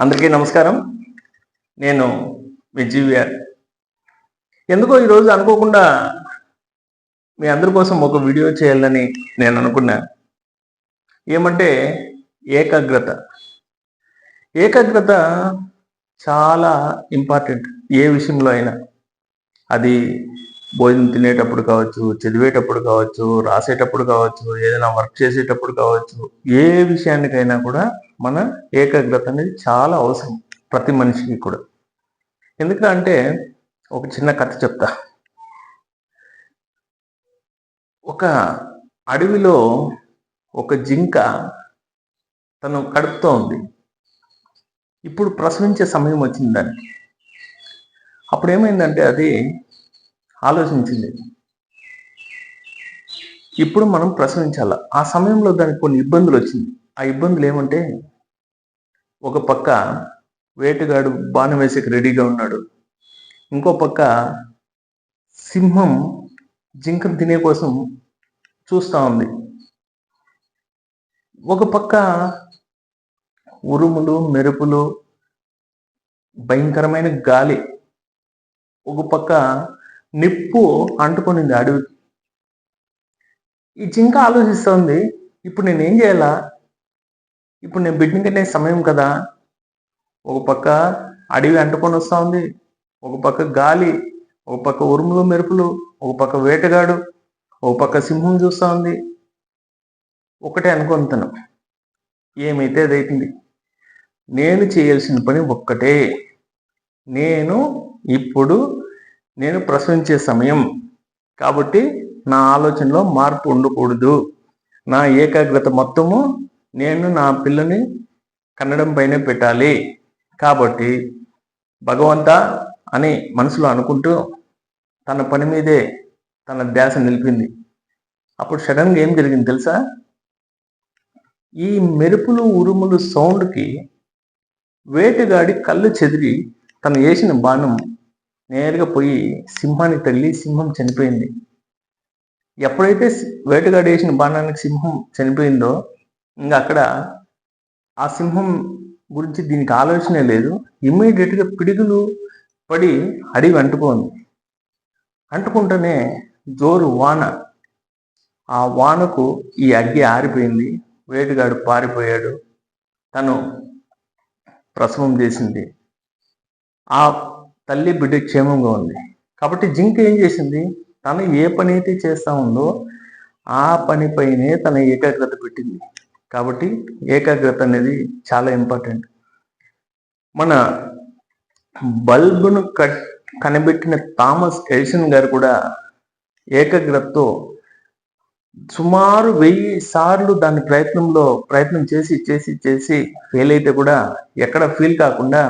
అందరికీ నమస్కారం. నేను మీ జీవిఆర్. ఎందుకో ఈరోజు అనుకోకుండా మీ అందరి కోసం ఒక వీడియో చేయాలని నేను అనుకున్నా. ఏమంటే ఏకాగ్రత. ఏకాగ్రత చాలా ఇంపార్టెంట్ ఏ విషయంలో అయినా. అది భోజనం తినేటప్పుడు కావచ్చు చదివేటప్పుడు కావచ్చు రాసేటప్పుడు కావచ్చు ఏదైనా వర్క్ చేసేటప్పుడు కావచ్చు ఏ విషయానికైనా కూడా మన ఏకాగ్రత అనేది చాలా అవసరం ప్రతి మనిషికి కూడా. ఎందుకంటే ఒక చిన్న కథ చెప్తా. ఒక అడవిలో ఒక జింక తను కడుపుతో ఉంది. ఇప్పుడు ప్రసవించే సమయం వచ్చింది దానికి. అప్పుడు ఏమైందంటే అది ఆలోచించింది. ఇప్పుడు మనం ప్రసవించాల? ఆ సమయంలో దానికి కొన్ని ఇబ్బందులు వచ్చింది. ఆ ఇబ్బందులు ఏమంటే ఒక పక్క వేటగాడు బాణం వేసేకి రెడీగా ఉన్నాడు. ఇంకో పక్క సింహం జింకను తినే కోసం చూస్తూ ఉంది. ఒక పక్క ఉరుములు మెరుపులు భయంకరమైన గాలి ఒక పక్క నిప్పు అంటుకొనింది అడవికి. ఈ జింక ఆలోచిస్తోంది ఇప్పుడు నేను ఏం చేయాలా? ఇప్పుడు నేను బిడ్డని కట్టే సమయం కదా. ఒక పక్క అడవి అంటుకొని వస్తూ ఉంది. ఒక పక్క గాలి ఒక పక్క ఉరుములు మెరుపులు ఒక పక్క వేటగాడు ఒక పక్క సింహం చూస్తూ ఉంది. ఒకటే అనుకుంటున్నాను ఏమైతే అదైతుంది నేను చేయాల్సిన పని ఒక్కటే. నేను ఇప్పుడు నేను ప్రసవించే సమయం. కాబట్టి నా ఆలోచనలో మార్పు ఉండకూడదు. నా ఏకాగ్రత మొత్తము నేను నా పిల్లని కన్నడం పైనే పెట్టాలి కాబట్టి భగవంత అని మనసులో అనుకుంటూ తన పని మీదే తన ధ్యాస నిలిపింది. అప్పుడు సడన్గా ఏం జరిగింది తెలుసా? ఈ మెరుపులు ఉరుములు సౌండ్కి వేటగాడి కళ్ళు చెదిరి తను వేసిన బాణం నేరుగా పోయి సింహానికి తగిలి సింహం చనిపోయింది. ఎప్పుడైతే వేటగాడు వేసిన బాణానికి సింహం చనిపోయిందో ఇంకా అక్కడ ఆ సింహం గురించి దీనికి ఆలోచనే లేదు. ఇమ్మీడియట్గా పిడుగులు పడి అడివి అంటుకోంది. అంటుకుంటేనే జోరు వాన. ఆ వానకు ఈ అగ్గి ఆరిపోయింది. వేటగాడు పారిపోయాడు. తను ప్రసవం చేసింది. ఆ తల్లి బిడ్డ క్షేమంగా ఉంది. కాబట్టి జింక ఏం చేసింది? తను ఏ పని అయితే చేస్తా ఉందో ఆ పనిపైనే తన ఏకాగ్రత పెట్టింది. కాబట్టి ఏకాగ్రత అనేది చాలా ఇంపార్టెంట్ మన బల్బును కట్ కనిపెట్టిన థామస్ ఎడిసన్ గారు కూడా ఏకాగ్రతతో సుమారు వెయ్యి సార్లు దాని ప్రయత్నంలో ప్రయత్నం చేసి చేసి చేసి ఫెయిల్ అయితే కూడా ఎక్కడ ఫీల్ కాకుండా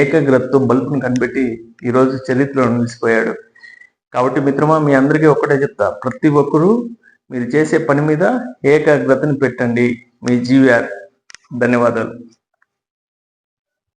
ఏకాగ్రతతో బల్బును కనిపెట్టి ఈరోజు చరిత్రలో నిలిచిపోయాడు. కాబట్టి మిత్రమా మీ అందరికీ ఒక్కటే చెప్తా. ప్రతి ఒక్కరూ మీరు చేసే పని మీద ఏకాగ్రతను పెట్టండి. మీ జీవిఆర్ ధన్యవాదాలు.